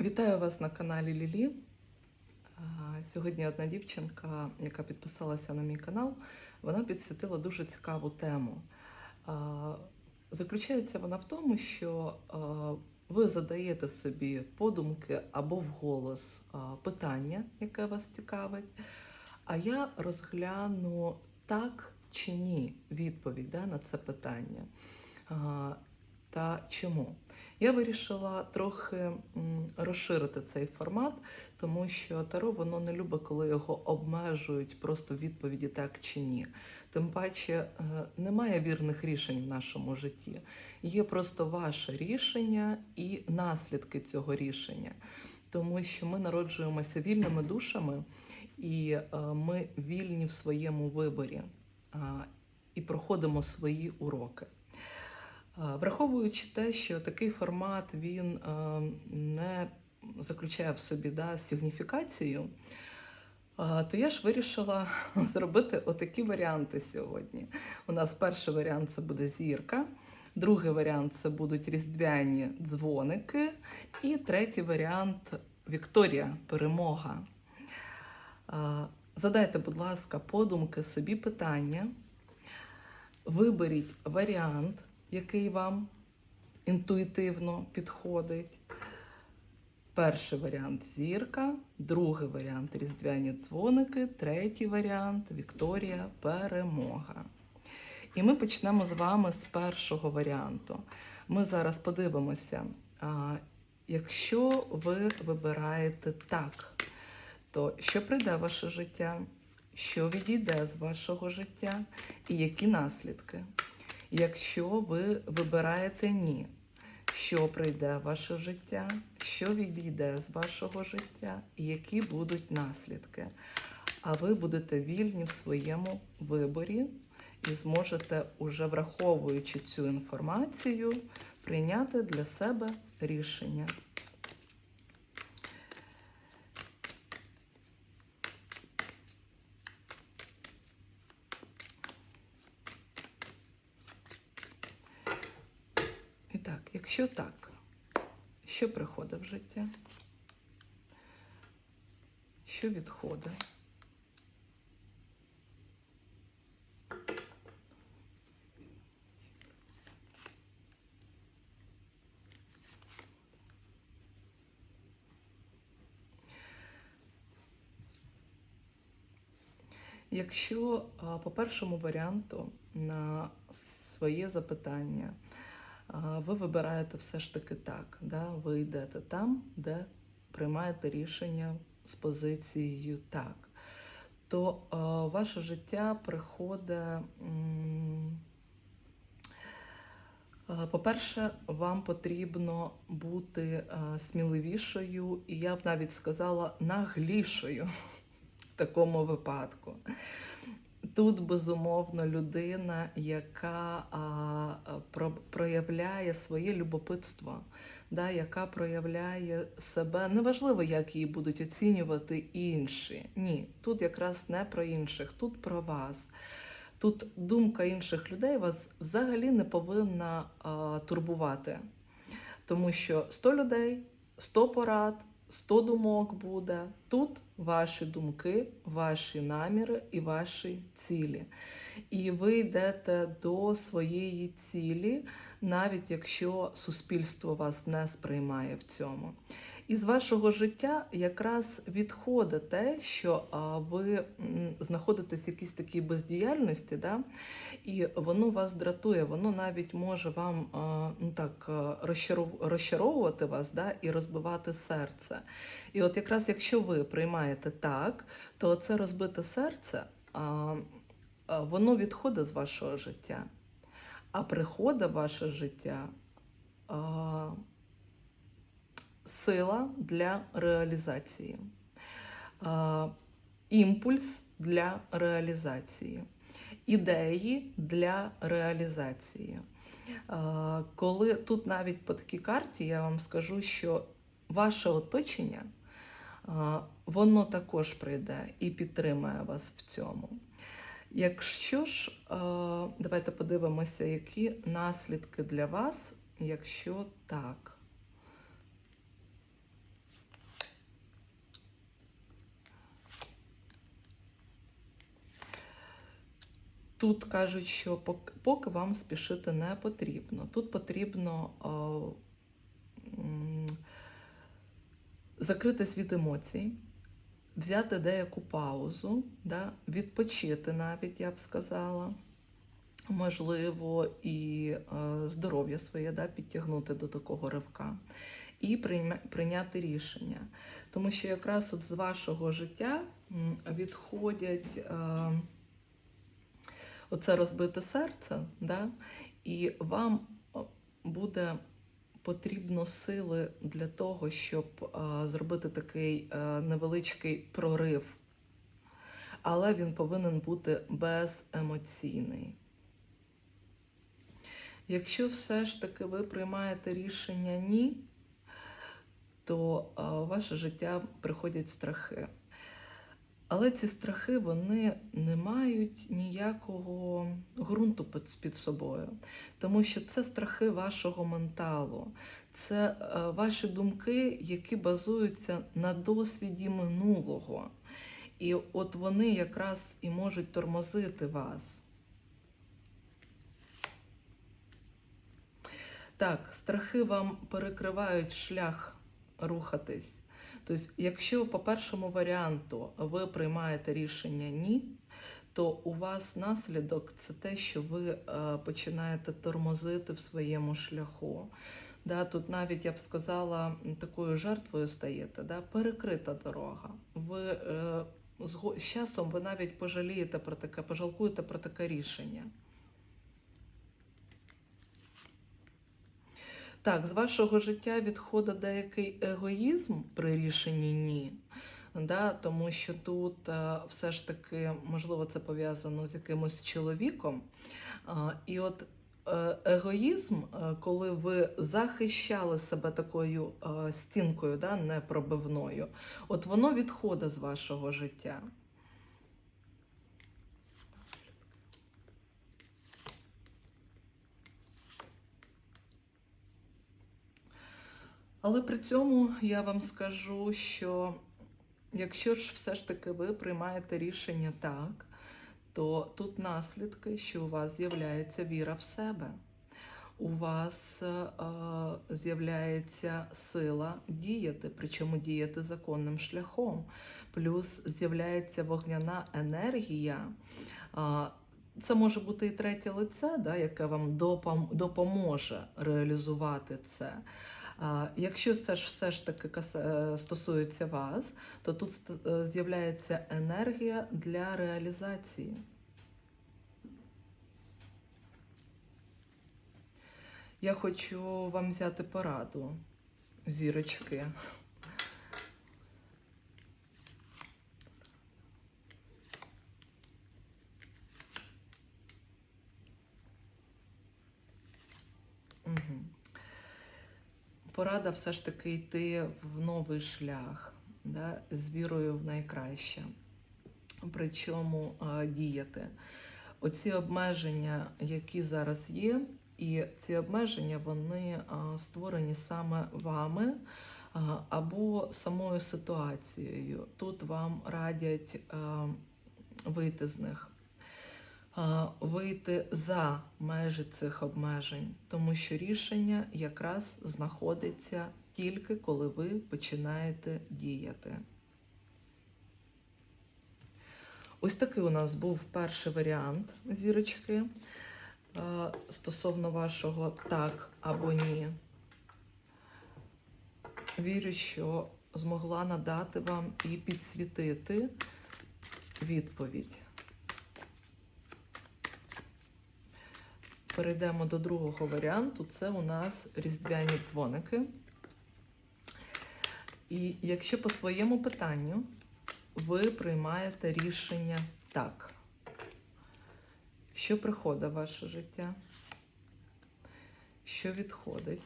Вітаю вас на каналі Лілі. Сьогодні одна дівчинка, яка підписалася на мій канал, вона підсвітила дуже цікаву тему. Заключається вона в тому, що ви задаєте собі подумки або вголос питання, яке вас цікавить, а я розгляну так чи ні відповідь да, на це питання. Та чому? Я вирішила трохи розширити цей формат, тому що Таро воно не любить, коли його обмежують просто відповіді так чи ні. Тим паче е, немає вірних рішень в нашому житті. Є просто ваше рішення і наслідки цього рішення. Тому що ми народжуємося вільними душами, і е, ми вільні в своєму виборі і проходимо свої уроки. Враховуючи те, що такий формат він е, не заключає в собі да, сигніфікацію, то я ж вирішила зробити отакі варіанти сьогодні. У нас перший варіант це буде зірка, другий варіант це будуть різдвяні дзвоники, і третій варіант Вікторія перемога. Задайте, будь ласка, подумки собі питання, виберіть варіант який вам інтуїтивно підходить. Перший варіант зірка, другий варіант різдвяні дзвоники, третій варіант Вікторія перемога. І ми почнемо з вами з першого варіанту. Ми зараз подивимося, якщо ви вибираєте так, то що прийде в ваше життя, що відійде з вашого життя і які наслідки? Якщо ви вибираєте ні, що прийде в ваше життя, що відійде з вашого життя, і які будуть наслідки. А ви будете вільні в своєму виборі і зможете, уже враховуючи цю інформацію, прийняти для себе рішення. І якщо так, що приходить в життя? Що відходить? Якщо по першому варіанту на своє запитання ви вибираєте все ж таки так, да? ви йдете там, де приймаєте рішення з позицією так, то а, ваше життя приходить. По-перше, вам потрібно бути сміливішою, і я б навіть сказала наглішою в такому випадку. Тут безумовно людина, яка а, про, проявляє своє любопитство, да, яка проявляє себе. Неважливо, як її будуть оцінювати інші. Ні, тут якраз не про інших, тут про вас. Тут думка інших людей вас взагалі не повинна а, турбувати, тому що 100 людей, 100 порад, 100 думок буде. Тут ваші думки, ваші наміри і ваші цілі. І ви йдете до своєї цілі, навіть якщо суспільство вас не сприймає в цьому. Із вашого життя якраз відходить те, що ви знаходитесь в якійсь такій бездіяльності, да? і воно вас дратує, воно навіть може вам ну, так, розчаровувати вас да? і розбивати серце. І от якраз якщо ви приймаєте так, то це розбите серце, воно відходить з вашого життя, а приходить ваше життя. Сила для реалізації, імпульс для реалізації, ідеї для реалізації. Коли тут навіть по такій карті я вам скажу, що ваше оточення, воно також прийде і підтримає вас в цьому. Якщо ж, давайте подивимося, які наслідки для вас, якщо так. Тут кажуть, що поки вам спішити не потрібно. Тут потрібно е, закритись від емоцій, взяти деяку паузу, да, відпочити навіть, я б сказала. Можливо, і здоров'я своє да, підтягнути до такого ривка і прийняти рішення. Тому що якраз от з вашого життя відходять оце розбите серце, да, і вам буде потрібно сили для того, щоб е, зробити такий е, невеличкий прорив. Але він повинен бути беземоційний. Якщо все ж таки ви приймаєте рішення ні, то а, в ваше життя приходять страхи. Але ці страхи вони не мають ніякого ґрунту під, собою, тому що це страхи вашого менталу, це е, ваші думки, які базуються на досвіді минулого. І от вони якраз і можуть тормозити вас. Так, страхи вам перекривають шлях рухатись. Тобто, якщо по першому варіанту ви приймаєте рішення ні, то у вас наслідок це те, що ви е, починаєте тормозити в своєму шляху. Да, тут навіть я б сказала, такою жертвою стаєте, да, перекрита дорога. Ви е, з часом ви навіть пожалієте про таке, пожалкуєте про таке рішення. Так, з вашого життя відходить деякий егоїзм при рішенні ні. Да, тому що тут е, все ж таки, можливо, це пов'язано з якимось чоловіком. І от е, егоїзм, е, коли ви захищали себе такою стінкою, да, непробивною, от воно відходить з вашого життя. Але при цьому я вам скажу, що якщо ж все ж таки ви приймаєте рішення так, то тут наслідки, що у вас з'являється віра в себе. У вас е, з'являється сила діяти, причому діяти законним шляхом. Плюс з'являється вогняна енергія. Е, це може бути і третє лице, да, яке вам допом- допоможе реалізувати це. Якщо це ж все ж таки е, стосується вас, то тут е, з'являється енергія для реалізації. Я хочу вам взяти пораду, зірочки. Порада все ж таки йти в новий шлях, да, з вірою в найкраще. Причому е, діяти. Оці обмеження, які зараз є, і ці обмеження вони е, створені саме вами або самою ситуацією. Тут вам радять е, вийти з них. Е, Вийти за межі цих обмежень, тому що рішення якраз знаходиться тільки коли ви починаєте діяти. Ось такий у нас був перший варіант зірочки е, стосовно вашого так або ні. Вірю, що змогла надати вам і підсвітити відповідь. Перейдемо до другого варіанту. Це у нас різдвяні дзвоники. І якщо по своєму питанню ви приймаєте рішення так, що приходить в ваше життя, що відходить.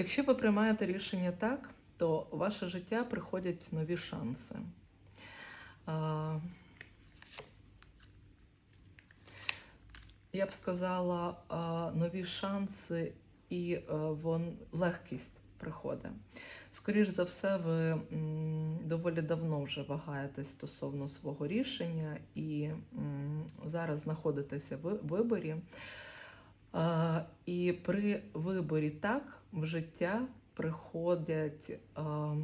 Якщо ви приймаєте рішення так, то в ваше життя приходять нові шанси. Я б сказала, нові шанси і е, вон, легкість приходить. Скоріше за все, ви доволі давно вже вагаєтесь стосовно свого рішення і зараз знаходитеся в виборі. І при виборі так в життя приходять а,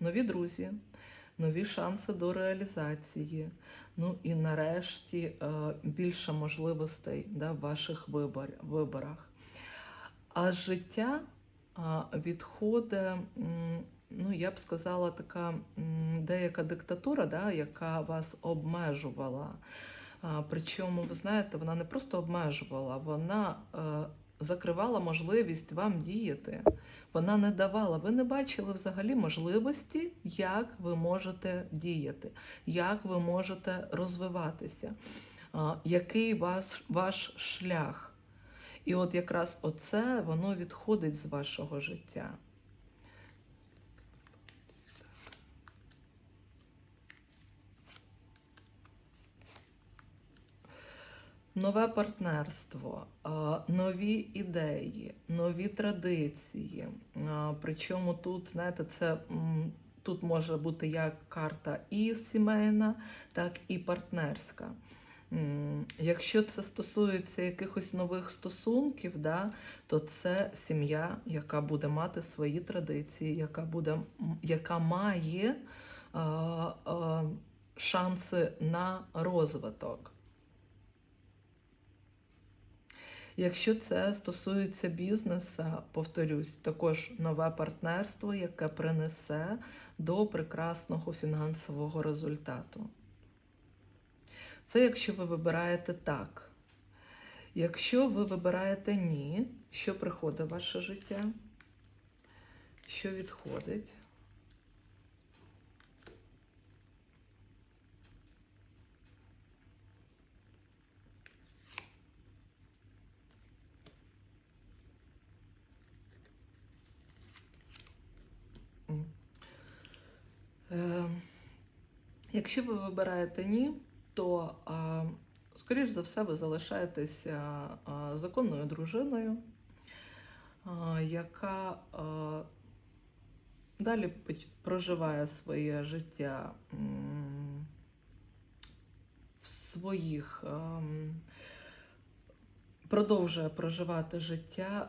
нові друзі, нові шанси до реалізації. Ну і нарешті е, більше можливостей да, в ваших вибор, виборах. А життя а, відходить, ну я б сказала, така деяка диктатура, да, яка вас обмежувала. А, Причому, ви знаєте, вона не просто обмежувала, вона е, закривала можливість вам діяти. Вона не давала. Ви не бачили взагалі можливості, як ви можете діяти, як ви можете розвиватися, який ваш, ваш шлях. І от якраз оце воно відходить з вашого життя. Нове партнерство, нові ідеї, нові традиції. Причому тут, знаєте, це тут може бути як карта і сімейна, так і партнерська. Якщо це стосується якихось нових стосунків, да, то це сім'я, яка буде мати свої традиції, яка буде, яка має а, а, шанси на розвиток. Якщо це стосується бізнесу, повторюсь, також нове партнерство, яке принесе до прекрасного фінансового результату. Це якщо ви вибираєте так. Якщо ви вибираєте ні, що приходить в ваше життя? Що відходить? Якщо ви вибираєте ні, то, скоріш за все, ви залишаєтеся законною дружиною, яка далі проживає своє життя в своїх, продовжує проживати життя.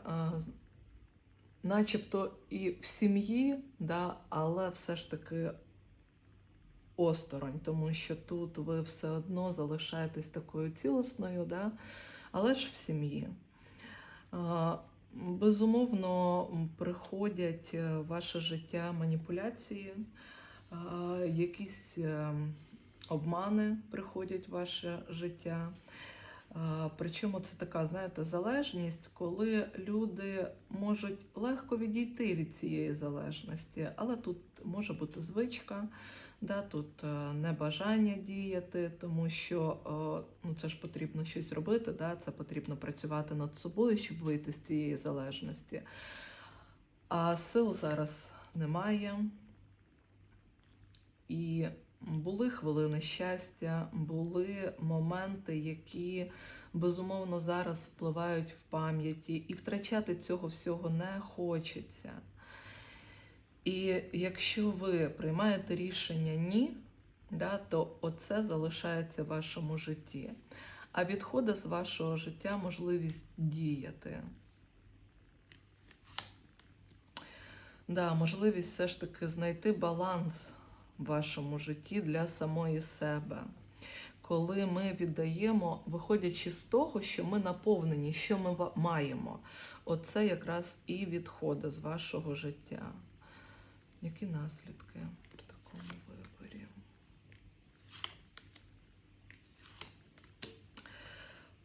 начебто і в сім'ї, да, але все ж таки осторонь, тому що тут ви все одно залишаєтесь такою цілісною, да, але ж в сім'ї. Безумовно, приходять е, в ваше життя маніпуляції, якісь е, обмани приходять в ваше життя. Причому це така, знаєте, залежність, коли люди можуть легко відійти від цієї залежності, але тут може бути звичка, да, тут е, небажання діяти, тому що е, ну, це ж потрібно щось робити, да, це потрібно працювати над собою, щоб вийти з цієї залежності. А сил зараз немає. І були хвилини щастя, були моменти, які безумовно зараз впливають в пам'яті, і втрачати цього всього не хочеться. І якщо ви приймаєте рішення ні, да, то оце залишається в вашому житті. А відходить з вашого життя можливість діяти. Да, можливість все ж таки знайти баланс в вашому житті для самої себе. Коли ми віддаємо, виходячи з того, що ми наповнені, що ми маємо, оце якраз і відходить з вашого життя. Які наслідки при такому виборі?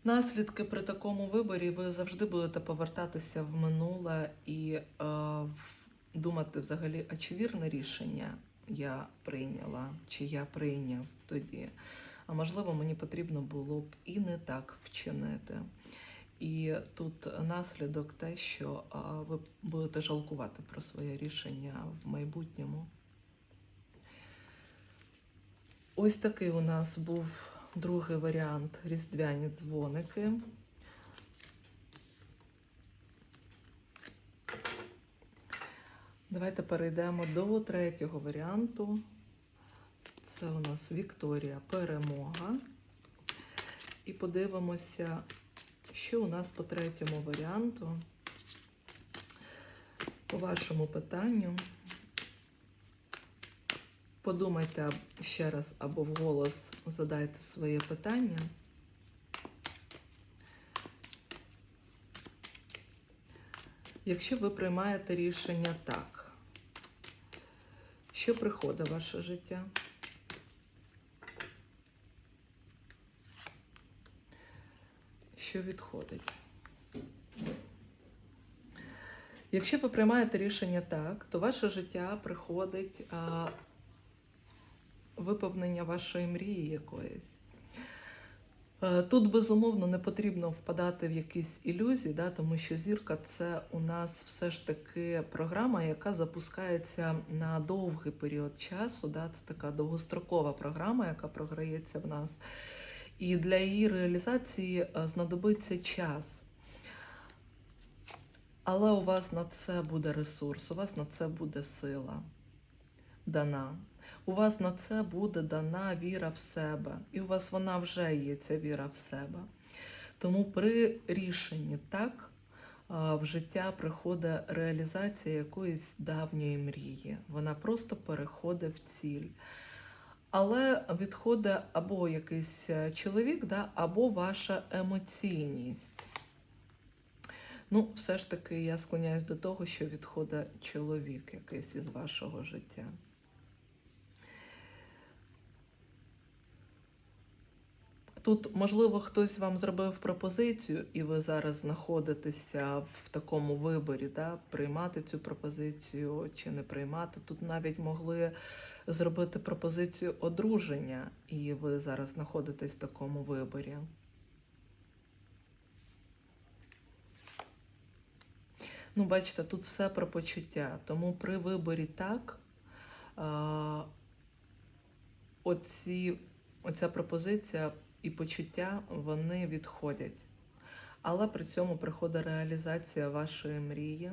Наслідки при такому виборі ви завжди будете повертатися в минуле і е, думати взагалі, а чи вірне рішення я прийняла, чи я прийняв тоді. А можливо, мені потрібно було б і не так вчинити. І тут наслідок те, що ви будете жалкувати про своє рішення в майбутньому. Ось такий у нас був Другий варіант різдвяні дзвоники. Давайте перейдемо до третього варіанту. Це у нас Вікторія Перемога. І подивимося, що у нас по третьому варіанту. По вашому питанню. Подумайте ще раз або вголос задайте своє питання. Якщо ви приймаєте рішення так, що приходить в ваше життя? Що відходить? Якщо ви приймаєте рішення так, то ваше життя приходить а, виповнення вашої мрії якоїсь. Тут безумовно не потрібно впадати в якісь ілюзії, да, тому що зірка це у нас все ж таки програма, яка запускається на довгий період часу. Да, це така довгострокова програма, яка програється в нас. І для її реалізації е, знадобиться час. Але у вас на це буде ресурс, у вас на це буде сила дана. У вас на це буде дана віра в себе. І у вас вона вже є, ця віра в себе. Тому при рішенні так в життя приходить реалізація якоїсь давньої мрії. Вона просто переходить в ціль. Але відходить або якийсь е, чоловік, да, або ваша емоційність. Ну, все ж таки, я склоняюсь до того, що відходить чоловік якийсь із вашого життя. Тут, можливо, хтось вам зробив пропозицію, і ви зараз знаходитеся в такому виборі, да, приймати цю пропозицію чи не приймати. Тут навіть могли зробити пропозицію одруження, і ви зараз знаходитесь в такому виборі. Ну, бачите, тут все про почуття. Тому при виборі так, оці, оця пропозиція і почуття вони відходять. Але при цьому приходить реалізація вашої мрії.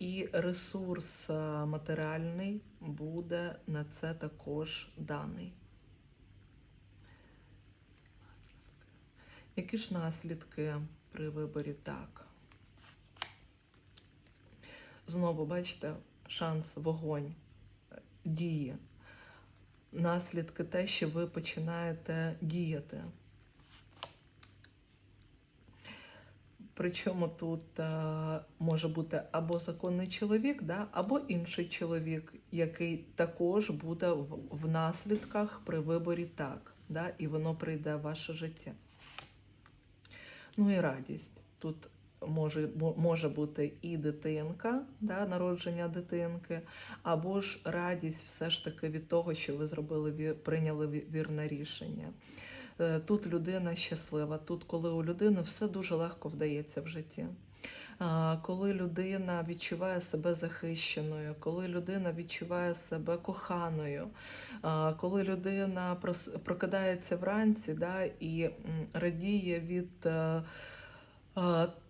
І ресурс матеріальний буде на це також даний. Які ж наслідки при виборі так? Знову бачите, шанс, вогонь, е, дії. Наслідки те, що ви починаєте діяти. Причому тут а, може бути або законний чоловік, да, або інший чоловік, який також буде в, в наслідках при виборі так, да, і воно прийде в ваше життя. Ну і радість. Тут може, може бути і дитинка, да, народження дитинки, або ж радість все ж таки від того, що ви зробили прийняли вірне рішення. Е, Тут людина щаслива, тут, коли у людини все дуже легко вдається в житті. Коли людина відчуває себе захищеною, коли людина відчуває себе коханою, коли людина прокидається вранці да, і радіє від е,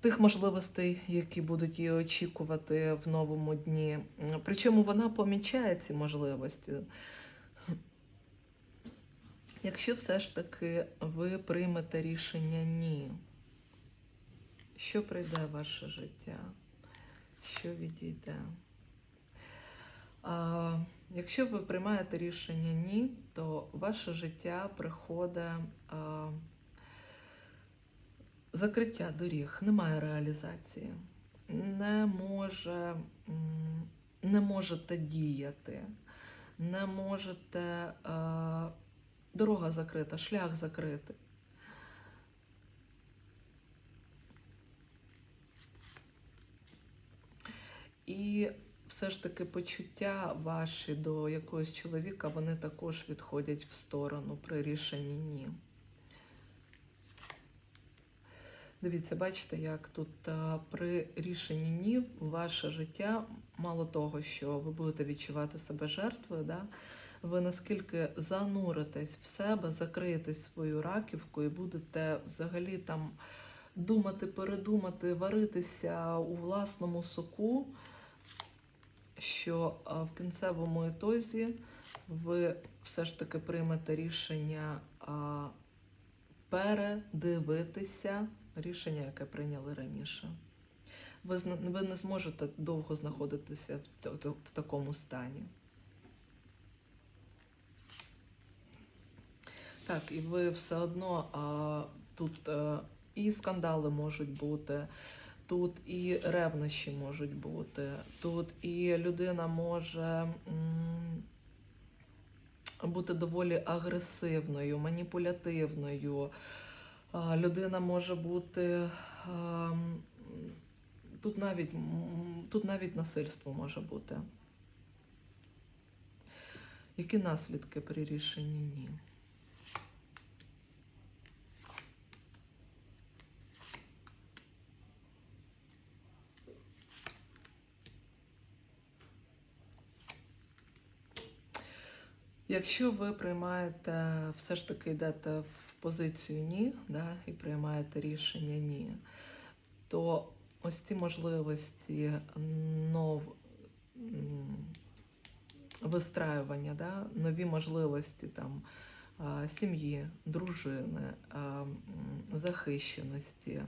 тих можливостей, які будуть її очікувати в новому дні. Причому вона помічає ці можливості. Якщо все ж таки ви приймете рішення ні, що прийде в ваше життя? Що відійде? А, якщо ви приймаєте рішення ні, то ваше життя приходить а, закриття доріг, немає реалізації, не може, не можете діяти, не можете. А, дорога закрита, шлях закритий. І все ж таки почуття ваші до якогось чоловіка, вони також відходять в сторону при рішенні ні. Дивіться, бачите, як тут а, при рішенні ні ваше життя, мало того, що ви будете відчувати себе жертвою, да, ви наскільки зануритесь в себе, закриєтесь свою раківку і будете взагалі там думати, передумати, варитися у власному соку, що в кінцевому етозі ви все ж таки приймете рішення передивитися рішення, яке прийняли раніше. Ви, не зможете довго знаходитися в такому стані. Так, і ви все одно а, тут е, і скандали можуть бути, тут і ревнощі можуть бути, тут і людина може м, бути доволі агресивною, маніпулятивною. А, Людина може бути. Тут навіть, тут навіть насильство може бути. Які наслідки при рішенні ні? Якщо ви приймаєте, все ж таки йдете в позицію ні, да, і приймаєте рішення ні, то ось ці можливості нов вистраювання, да, нові можливості там сім'ї, дружини, захищеності,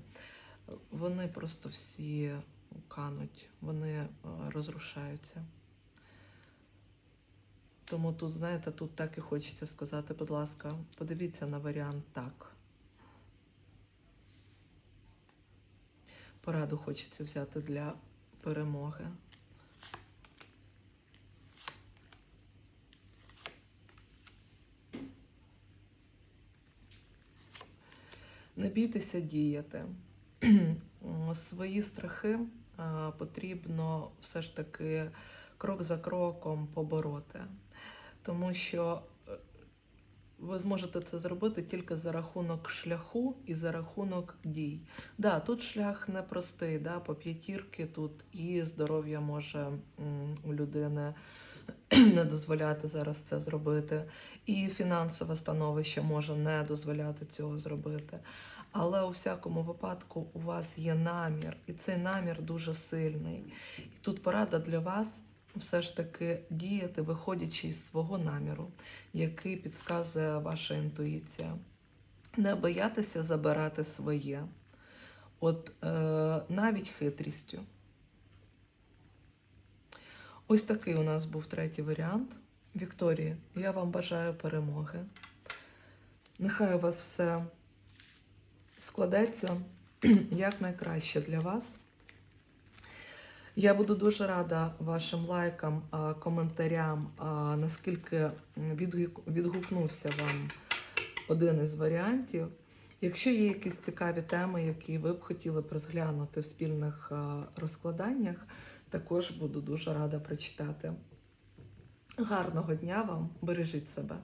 вони просто всі кануть, вони розрушаються. Тому тут, знаєте, тут так і хочеться сказати, будь ласка, подивіться на варіант так. Пораду хочеться взяти для перемоги. Не бійтеся діяти. Свої страхи потрібно все ж таки крок за кроком побороти. Тому що е, ви зможете це зробити тільки за рахунок шляху і за рахунок дій. Да, тут шлях непростий, да, по п'ятірки тут і здоров'я може у людини не дозволяти зараз це зробити, і фінансове становище може не дозволяти цього зробити. Але у всякому випадку у вас є намір, і цей намір дуже сильний. І тут порада для вас все ж таки діяти, виходячи із свого наміру, який підказує ваша інтуїція. Не боятися забирати своє, от е, навіть хитрістю. Ось такий у нас був третій варіант. Вікторії, я вам бажаю перемоги. Нехай у вас все складеться якнайкраще для вас. Я буду дуже рада вашим лайкам, коментарям, наскільки відгукнувся вам один із варіантів. Якщо є якісь цікаві теми, які ви б хотіли розглянути в спільних розкладаннях, також буду дуже рада прочитати. Гарного дня вам, бережіть себе!